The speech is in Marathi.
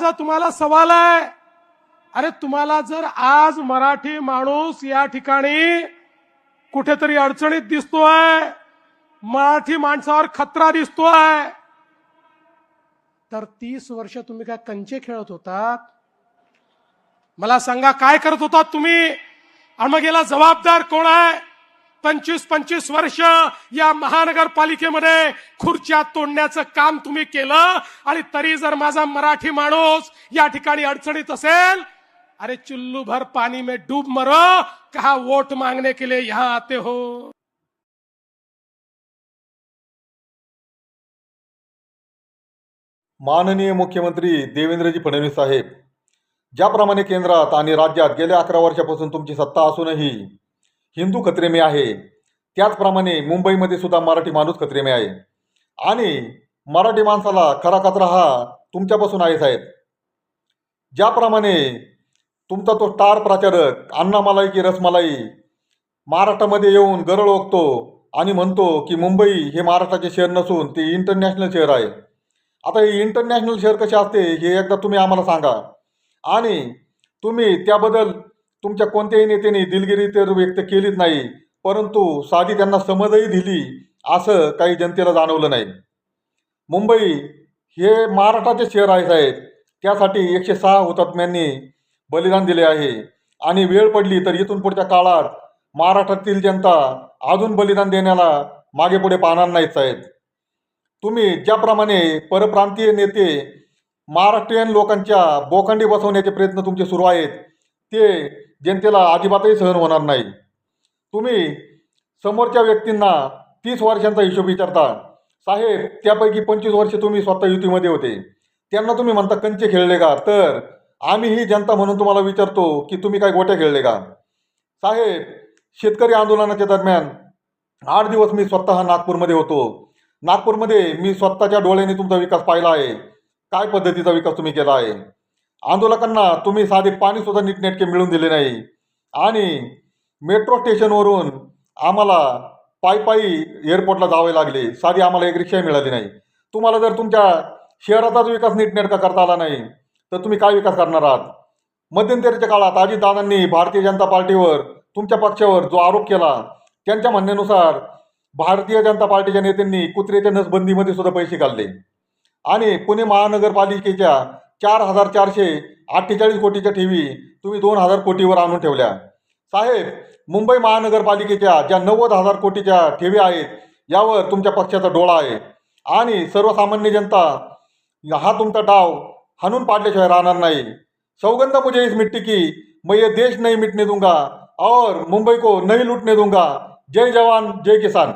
तुम्हाला सवाल आहे. अरे तुम्हाला जर आज मराठी माणूस या ठिकाणी कुठेतरी अडचणीत दिसतोय मराठी माणसावर खतरा दिसतोय तर तीस वर्ष तुम्ही काय कंचे खेळत होतात? मला सांगा काय करत होतात तुम्ही? आणि मग याला जबाबदार कोण आहे? पंचवीस पंचवीस वर्ष या महानगरपालिकेमध्ये खुर्च्या तोडण्याचं काम तुम्ही केलं आणि तरी जर माझा मराठी माणूस या ठिकाणी अडचणीत असेल अरे चुल्लू भर पाणी में डूब मरो कहा वोट मांगने के लिए यहां आते हो? माननीय मुख्यमंत्री देवेंद्रजी फडणवीस साहेब ज्याप्रमाणे केंद्रात आणि राज्यात गेल्या अकरा वर्षापासून तुमची सत्ता असूनही हिंदू खत्रेमे आहे. त्याचप्रमाणे मुंबईमध्ये सुद्धा मराठी माणूस खत्रेमे आहे. आणि मराठी माणसाला खरा कचरा हा तुमच्यापासून आहे साहेब. ज्याप्रमाणे तुमचा तो स्टार प्रचारक अण्णामलाई की रसमलाई महाराष्ट्रामध्ये येऊन गरळ ओकतो आणि म्हणतो की मुंबई हे महाराष्ट्राचे शहर नसून ते इंटरनॅशनल शहर आहे. आता हे इंटरनॅशनल शहर कसे असते हे एकदा तुम्ही आम्हाला सांगा. आणि तुम्ही त्याबद्दल तुमच्या कोणत्याही नेत्याने दिलगिरी तर व्यक्त केलीच नाही परंतु साधी त्यांना समजही दिली असं काही जनतेला जाणवलं नाही. मुंबई हे महाराष्ट्राचे शहर आहे साहेब. त्यासाठी एकशे सहा हुतात्म्यांनी बलिदान दिले आहे. आणि वेळ पडली तर इथून पुढच्या काळात महाराष्ट्रातील जनता अजून बलिदान देण्याला मागे पुढे पाहणार नाहीत साहेब. तुम्ही ज्याप्रमाणे परप्रांतीय नेते महाराष्ट्रीयन लोकांच्या बोखंडी बसवण्याचे प्रयत्न तुमचे सुरू आहेत ते जनतेला अजिबातही सहन होणार नाही. तुम्ही समोरच्या व्यक्तींना तीस वर्षांचा हिशोब विचारता. साहेब त्यापैकी पंचवीस वर्ष तुम्ही स्वतः युतीमध्ये होते. त्यांना तुम्ही म्हणता कंचे खेळले का? तर आम्ही ही जनता म्हणून तुम्हाला विचारतो की तुम्ही काय गोट्या खेळले का? साहेब शेतकरी आंदोलनाच्या दरम्यान आठ दिवस मी स्वतः नागपूरमध्ये होतो. नागपूरमध्ये मी स्वतःच्या डोळ्याने तुमचा विकास पाहिला आहे. काय पद्धतीचा विकास तुम्ही केला आहे? आंदोलकांना तुम्ही साधे पाणीसुद्धा नीटनेटके मिळून दिले नाही. आणि मेट्रो स्टेशनवरून आम्हाला पायी पायी एअरपोर्टला जावे लागले. साधी आम्हाला एक रिक्षा मिळाली नाही. तुम्हाला जर तुमच्या शहराचाच विकास नीटनेटका करता आला नाही तर तुम्ही काय विकास करणार आहात? मध्यंतरीच्या काळात अजितदादांनी भारतीय जनता पार्टीवर तुमच्या पक्षावर जो आरोप केला त्यांच्या म्हणण्यानुसार भारतीय जनता पार्टीच्या नेत्यांनी कुत्र्याच्या नसबंदीमध्ये सुद्धा पैसे काढले आणि पुणे महानगरपालिकेच्या चार हजार चारशे अठ्ठेचाळीस कोटीच्या ठेवी तुम्ही दोन हजार कोटीवर आणून ठेवल्या. साहेब मुंबई महानगरपालिकेच्या ज्या नव्वद हजार कोटीच्या ठेवी आहेत यावर तुमच्या पक्षाचा डोळा आहे. आणि सर्वसामान्य जनता हा तुमचा डाव हाणून पाडल्याशिवाय राहणार नाही. सौगंध मुझे इस मिट्टी की मैं ये देश नहीं मिटने दूंगा और मुंबई को नहीं लूटने दूंगा. जय जवान जय किसान.